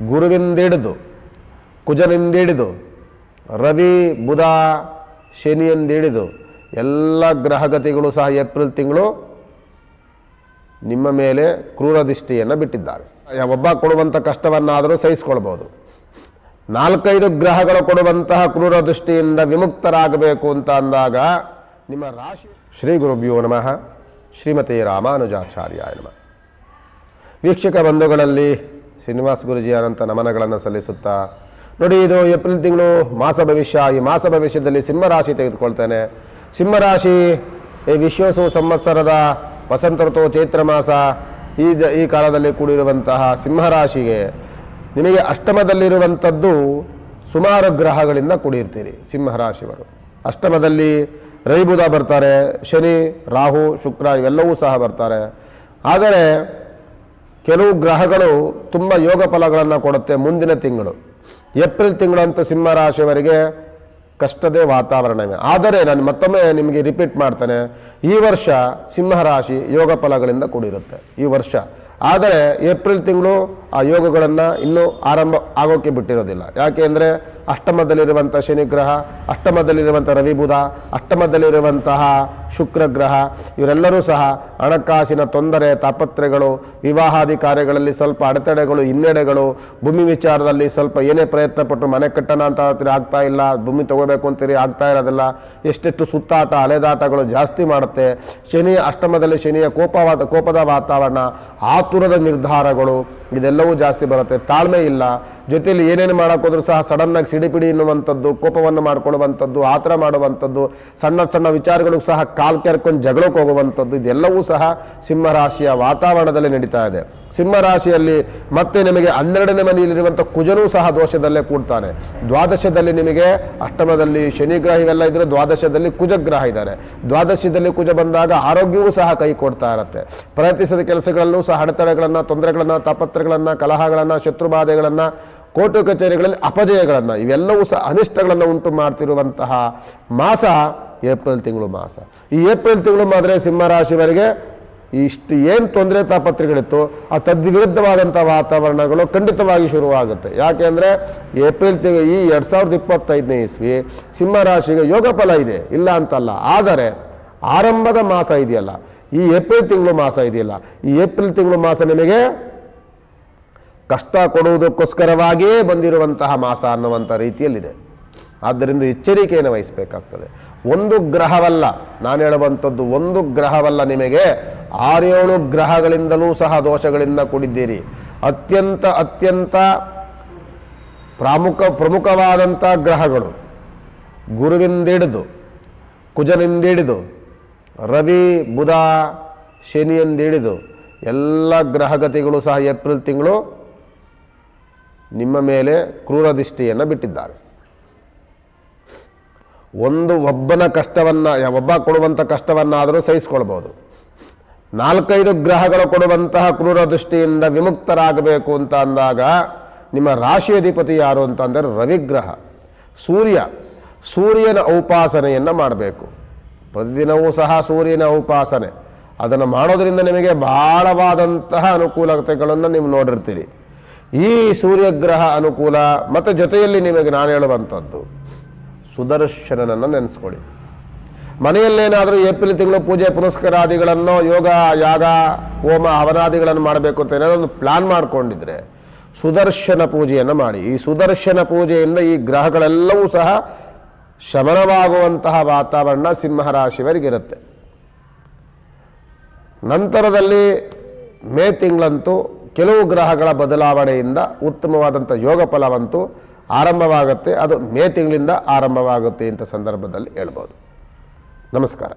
ಗುರುವಿಂದಿಡಿದು, ಕುಜನಿಂದಿಡಿದು, ರವಿ, ಬುಧ, ಶನಿಯಿಂದಿಡಿದು, ಎಲ್ಲ ಗ್ರಹಗತಿಗಳು ಸಹ ಏಪ್ರಿಲ್ ತಿಂಗಳು ನಿಮ್ಮ ಮೇಲೆ ಕ್ರೂರ ದೃಷ್ಟಿಯನ್ನು ಬಿಟ್ಟಿದ್ದಾರೆ. ಒಬ್ಬ ಕೊಡುವಂಥ ಕಷ್ಟವನ್ನಾದರೂ ಸಹಿಸಿಕೊಳ್ಬೋದು ನಾಲ್ಕೈದು ಗ್ರಹಗಳು ಕೊಡುವಂತಹ ಕ್ರೂರ ದೃಷ್ಟಿಯಿಂದ ವಿಮುಕ್ತರಾಗಬೇಕು ಅಂತ ಅಂದಾಗ ನಿಮ್ಮ ರಾಶಿ. ಶ್ರೀ ಗುರುಭ್ಯೋ ನಮಃ. ಶ್ರೀಮತಿ ರಾಮಾನುಜಾಚಾರ್ಯ ನಮಃ. ವೀಕ್ಷಕ ಬಂಧುಗಳಲ್ಲಿ ಶ್ರೀನಿವಾಸ ಗುರುಜಿ ಅನಂತ ನಮನಗಳನ್ನು ಸಲ್ಲಿಸುತ್ತಾ, ನೋಡಿ ಇದು ಏಪ್ರಿಲ್ ತಿಂಗಳು ಮಾಸ ಭವಿಷ್ಯ. ಈ ಮಾಸ ಭವಿಷ್ಯದಲ್ಲಿ ಸಿಂಹರಾಶಿ ತೆಗೆದುಕೊಳ್ತೇನೆ. ಸಿಂಹರಾಶಿ ಈ ವಿಶ್ವಸು ಸಂವತ್ಸರದ ವಸಂತ ಋತು, ಚೈತ್ರ ಮಾಸ, ಈ ಈ ಕಾಲದಲ್ಲಿ ಕೂಡಿರುವಂತಹ ಸಿಂಹರಾಶಿಗೆ ನಿಮಗೆ ಅಷ್ಟಮದಲ್ಲಿರುವಂಥದ್ದು ಸುಮಾರು ಗ್ರಹಗಳಿಂದ ಕೂಡಿರ್ತೀರಿ ಸಿಂಹರಾಶಿಯವರು ಅಷ್ಟಮದಲ್ಲಿ ರವಿ ಬುಧ ಬರ್ತಾರೆ, ಶನಿ, ರಾಹು, ಶುಕ್ರ ಇವೆಲ್ಲವೂ ಸಹ ಬರ್ತಾರೆ. ಆದರೆ ಕೆಲವು ಗ್ರಹಗಳು ತುಂಬ ಯೋಗ ಫಲಗಳನ್ನು ಕೊಡುತ್ತೆ ಮುಂದಿನ ತಿಂಗಳು. ಏಪ್ರಿಲ್ ತಿಂಗಳಂತೂ ಸಿಂಹ ರಾಶಿಯವರಿಗೆ ಕಷ್ಟದೇ ವಾತಾವರಣವೇ. ಆದರೆ ನಾನು ಮತ್ತೊಮ್ಮೆ ನಿಮಗೆ ರಿಪೀಟ್ ಮಾಡ್ತೇನೆ, ಈ ವರ್ಷ ಸಿಂಹ ರಾಶಿ ಯೋಗ ಫಲಗಳಿಂದ ಕೂಡಿರುತ್ತೆ, ಈ ವರ್ಷ. ಆದರೆ ಏಪ್ರಿಲ್ ತಿಂಗಳು ಆ ಯೋಗಗಳನ್ನು ಇನ್ನೂ ಆರಂಭ ಆಗೋಕ್ಕೆ ಬಿಟ್ಟಿರೋದಿಲ್ಲ. ಯಾಕೆ ಅಂದರೆ ಅಷ್ಟಮದಲ್ಲಿರುವಂಥ ಶನಿಗ್ರಹ ಅಷ್ಟಮದಲ್ಲಿರುವಂಥ ರವಿ ಬುಧ, ಅಷ್ಟಮದಲ್ಲಿರುವಂತಹ ಶುಕ್ರ ಗ್ರಹ ಇವರೆಲ್ಲರೂ ಸಹ ಹಣಕಾಸಿನ ತೊಂದರೆ, ತಾಪತ್ರೆಗಳು ವಿವಾಹಾದಿ ಕಾರ್ಯಗಳಲ್ಲಿ ಸ್ವಲ್ಪ ಅಡೆತಡೆಗಳು, ಹಿನ್ನಡೆಗಳು, ಭೂಮಿ ವಿಚಾರದಲ್ಲಿ ಸ್ವಲ್ಪ ಏನೇ ಪ್ರಯತ್ನ ಪಟ್ಟು ಮನೆ ಕಟ್ಟಣ ಅಂತ ಹೇಳ್ತೀರಿ, ಆಗ್ತಾ ಇಲ್ಲ, ಭೂಮಿ ತಗೋಬೇಕು ಅಂತೀರಿ, ಆಗ್ತಾ ಇರೋದಿಲ್ಲ. ಎಷ್ಟೆಷ್ಟು ಸುತ್ತಾಟ, ಅಲೆದಾಟಗಳು ಜಾಸ್ತಿ ಮಾಡುತ್ತೆ. ಶನಿ ಅಷ್ಟಮದಲ್ಲಿ ಶನಿಯ ಕೋಪವಾದ, ಕೋಪದ ವಾತಾವರಣ, ಆತುರದ ನಿರ್ಧಾರಗಳು, ಇದೆಲ್ಲವೂ ಜಾಸ್ತಿ ಬರುತ್ತೆ. ತಾಳ್ಮೆ ಇಲ್ಲ. ಜೊತೆಯಲ್ಲಿ ಏನೇನು ಮಾಡೋಕ್ಕೋದ್ರೂ ಸಹ ಸಡನ್ನಾಗಿ ಸಿಡಿಪಿಡಿ ಎನ್ನುವಂಥದ್ದು, ಕೋಪವನ್ನು ಮಾಡಿಕೊಳ್ಳುವಂಥದ್ದು, ಆತರ ಮಾಡುವಂಥದ್ದು, ಸಣ್ಣ ಸಣ್ಣ ವಿಚಾರಗಳಿಗೂ ಸಹ ಕಾಲ್ ಕೆರ್ಕೊಂಡು ಜಗಳಕ್ಕೆ ಹೋಗುವಂಥದ್ದು ಇದೆಲ್ಲವೂ ಸಹ ಸಿಂಹರಾಶಿಯ ವಾತಾವರಣದಲ್ಲಿ ನಡೀತಾ ಇದೆ. ಸಿಂಹರಾಶಿಯಲ್ಲಿ ಮತ್ತೆ ನಿಮಗೆ ಹನ್ನೆರಡನೇ ಮನೆಯಲ್ಲಿರುವಂಥ ಕುಜನೂ ಸಹ ದೋಷದಲ್ಲೇ ಕೂಡ್ತಾನೆ. ದ್ವಾದಶದಲ್ಲಿ ನಿಮಗೆ ಅಷ್ಟಮದಲ್ಲಿ ಶನಿ ಗ್ರಹ ಇವೆಲ್ಲ ಇದ್ದರೆ ದ್ವಾದಶದಲ್ಲಿ ಕುಜಗ್ರಹ ಇದ್ದಾರೆ. ದ್ವಾದಶದಲ್ಲಿ ಕುಜ ಬಂದಾಗ ಆರೋಗ್ಯವೂ ಸಹ ಕೈ ಕೊಡ್ತಾ ಇರುತ್ತೆ. ಪ್ರಯತ್ನಿಸಿದ ಕೆಲಸಗಳಲ್ಲೂ ಸಹ ಅಡೆತಡೆಗಳನ್ನು, ತೊಂದರೆಗಳನ್ನು ತಾಪತ್ರಗಳನ್ನು ಕಲಹಗಳನ್ನು ಶತ್ರುಬಾಧೆಗಳನ್ನು ಕೋರ್ಟು ಕಚೇರಿಗಳಲ್ಲಿ ಅಪಜಯಗಳನ್ನು, ಇವೆಲ್ಲವೂ ಸಹ ಅನಿಷ್ಟಗಳನ್ನು ಉಂಟು ಮಾಡ್ತಿರುವಂತಹ ಮಾಸ ಏಪ್ರಿಲ್ ತಿಂಗಳು ಮಾಸ. ಈ ಏಪ್ರಿಲ್ ತಿಂಗಳು ಮಾತ್ರೆ ಸಿಂಹರಾಶಿವರಿಗೆ ಇಷ್ಟು ಏನು ತೊಂದರೆ ತಾಪತ್ರೆಗಳಿತ್ತು ಆ ತದ್ವಿರುದ್ಧವಾದಂಥ ವಾತಾವರಣಗಳು ಖಂಡಿತವಾಗಿ ಶುರುವಾಗುತ್ತೆ. ಯಾಕೆ ಅಂದರೆ ಏಪ್ರಿಲ್ ತಿಂಗಳು ಈ ಎರಡು ಸಾವಿರದ ಇಪ್ಪತ್ತೈದನೇ ಇಸ್ವಿ ಸಿಂಹರಾಶಿಗೆ ಯೋಗ ಫಲ ಇದೆ, ಇಲ್ಲ ಅಂತಲ್ಲ. ಆದರೆ ಆರಂಭದ ಮಾಸ ಇದೆಯಲ್ಲ, ಈ ಏಪ್ರಿಲ್ ತಿಂಗಳು ಮಾಸ ಇದೆಯಲ್ಲ, ಈ ಏಪ್ರಿಲ್ ತಿಂಗಳು ಮಾಸ ನಿಮಗೆ ಕಷ್ಟ ಕೊಡುವುದಕ್ಕೋಸ್ಕರವಾಗಿಯೇ ಬಂದಿರುವಂತಹ ಮಾಸ ಅನ್ನುವಂಥ ರೀತಿಯಲ್ಲಿದೆ. ಆದ್ದರಿಂದ ಎಚ್ಚರಿಕೆಯನ್ನು ವಹಿಸಬೇಕಾಗ್ತದೆ. ಒಂದು ಗ್ರಹವಲ್ಲ, ನಾನು ಹೇಳುವಂಥದ್ದು ಒಂದು ಗ್ರಹವಲ್ಲ ನಿಮಗೆ. ಆರೇಳು ಗ್ರಹಗಳಿಂದಲೂ ಸಹ ದೋಷಗಳಿಂದ ಕೂಡಿದ್ದೀರಿ. ಅತ್ಯಂತ ಅತ್ಯಂತ ಪ್ರಾಮುಖ, ಪ್ರಮುಖವಾದಂಥ ಗ್ರಹಗಳು. ಗುರುವಿಂದಿಡಿದು ಕುಜನಿಂದಿಡಿದು ರವಿ, ಬುಧ ಶನಿಯಿಂದಿಡಿದು ಎಲ್ಲ ಗ್ರಹಗತಿಗಳು ಸಹ ಏಪ್ರಿಲ್ ತಿಂಗಳು ನಿಮ್ಮ ಮೇಲೆ ಕ್ರೂರ ದೃಷ್ಟಿಯನ್ನು ಬಿಟ್ಟಿದ್ದಾರೆ. ಒಂದು ಒಬ್ಬನ ಕಷ್ಟವನ್ನು, ಒಬ್ಬ ಕೊಡುವಂಥ ಕಷ್ಟವನ್ನಾದರೂ ಸಹಿಸ್ಕೊಳ್ಬೋದು. ನಾಲ್ಕೈದು ಗ್ರಹಗಳು ಕೊಡುವಂತಹ ಕ್ರೂರ ದೃಷ್ಟಿಯಿಂದ ವಿಮುಕ್ತರಾಗಬೇಕು ಅಂತ ಅಂದಾಗ ನಿಮ್ಮ ರಾಶಿ ಅಧಿಪತಿ ಯಾರು ಅಂತ ಅಂದರೆ ರವಿಗ್ರಹ. ಸೂರ್ಯ, ಸೂರ್ಯನ ಉಪಾಸನೆಯನ್ನು ಮಾಡಬೇಕು. ಪ್ರತಿದಿನವೂ ಸಹ ಸೂರ್ಯನ ಉಪಾಸನೆ. ಅದನ್ನು ಮಾಡೋದರಿಂದ ನಿಮಗೆ ಭಾಳವಾದಂತಹ ಅನುಕೂಲತೆಗಳನ್ನು ನೀವು ನೋಡಿರ್ತೀರಿ. ಈ ಸೂರ್ಯಗ್ರಹ ಅನುಕೂಲ, ಮತ್ತು ಜೊತೆಯಲ್ಲಿ ನಿಮಗೆ ನಾನು ಹೇಳುವಂಥದ್ದು ಸುದರ್ಶನನನ್ನು ನೆನೆಸ್ಕೊಳ್ಳಿ. ಮನೆಯಲ್ಲೇನಾದರೂ ಏಪ್ರಿಲ್ ತಿಂಗಳು ಪೂಜೆ ಪುನಸ್ಕಾರಾದಿಗಳನ್ನು ಯೋಗ, ಯಾಗ, ಹೋಮ, ಹವನಾದಿಗಳನ್ನು ಮಾಡಬೇಕು ಅಂತ ಏನಾದರೂ ಪ್ಲಾನ್ ಮಾಡಿಕೊಂಡಿದ್ರೆ ಸುದರ್ಶನ ಪೂಜೆಯನ್ನು ಮಾಡಿ. ಈ ಸುದರ್ಶನ ಪೂಜೆಯಿಂದ ಈ ಗ್ರಹಗಳೆಲ್ಲವೂ ಸಹ ಶಮನವಾಗುವಂತಹ ವಾತಾವರಣ ಸಿಂಹರಾಶಿಯವರಿಗಿರುತ್ತೆ. ನಂತರದಲ್ಲಿ ಮೇ ತಿಂಗಳಂತೂ ಕೆಲವು ಗ್ರಹಗಳ ಬದಲಾವಣೆಯಿಂದ ಉತ್ತಮವಾದಂಥ ಯೋಗ ಫಲವಂತೂ ಆರಂಭವಾಗುತ್ತೆ. ಅದು ಮೇ ತಿಂಗಳಿಂದ ಆರಂಭವಾಗುತ್ತೆ ಇಂಥ ಸಂದರ್ಭದಲ್ಲಿ ಹೇಳ್ಬೋದು. ನಮಸ್ಕಾರ.